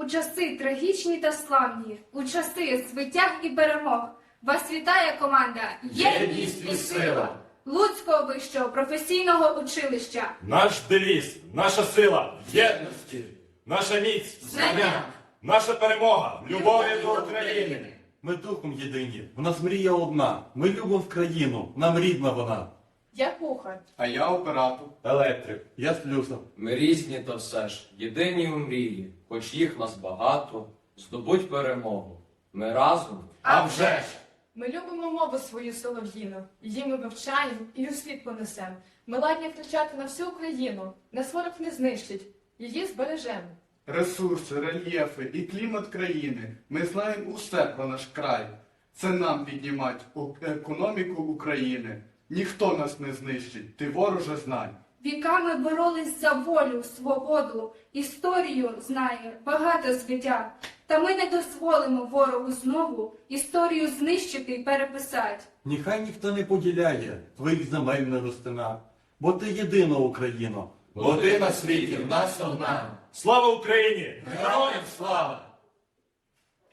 У часи трагічні та славні, у часи звитяг і перемог. Вас вітає команда Єдність і сила. Луцького вищого професійного училища. Наш девіз, наша сила в єдності, наша міць, Знання. наша перемога в любові до України. Ми духом єдині, в нас мрія одна. Ми любимо країну, нам рідна вона. Я кухар. А я оператор. Електрик, я з плюсом. Ми різні, та все ж, єдині у мрії, хоч їх нас багато, здобуть перемогу. Ми разом. А вже ж! Ми любимо мову свою солов'їну. Її ми вивчаємо і у світ понесемо. Ми ладні втрачати на всю Україну. Нас ворог не знищить, її збережемо. Ресурси, рельєфи і клімат країни. Ми знаємо усе про наш край. Це нам піднімать у- економіку України. Ніхто нас не знищить, ти вороже знай. Віками боролись за волю, свободу, історію знає багато звитя. Та ми не дозволимо ворогу знову історію знищити і переписати. Нехай ніхто не поділяє твоїх земель не розтина, бо ти єдина Україна. Бо ти на світі в нас одна. Слава Україні! Героям слава!